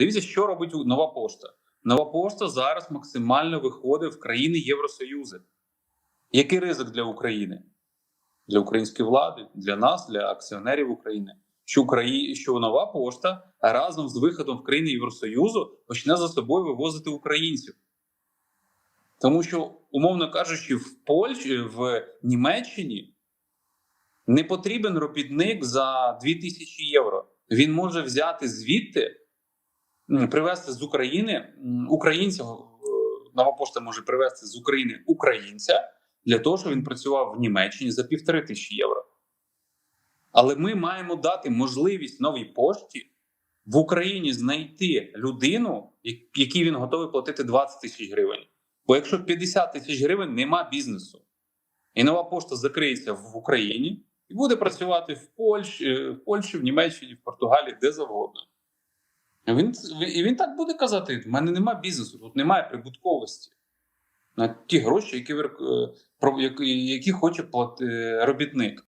Дивіться, що робить нова пошта. Нова пошта зараз максимально виходить в країни Євросоюзу. Який ризик для України? Для української влади, для нас, для акціонерів України. Що, Украї... що нова пошта разом з виходом в країни Євросоюзу почне за собою вивозити українців. Тому що, умовно кажучи, в Польщі, в Німеччині не потрібен робітник за 2000 євро. Він може взяти звідти, привезти з України українця. е, Нова пошта може привезти з України українця для того, щоб він працював в Німеччині за півтори тисячі євро. Але ми маємо дати можливість новій пошті в Україні знайти людину, якій він готовий платити 20 тисяч гривень. Бо якщо 50 тисяч гривень нема бізнесу, і нова пошта закриється в Україні і буде працювати в Польщі, е, в Польщі, в Німеччині, в Португалії, де завгодно. Він, і він так буде казати: в мене немає бізнесу, тут немає прибутковості на ті гроші, які, е, які, які хоче плати робітник.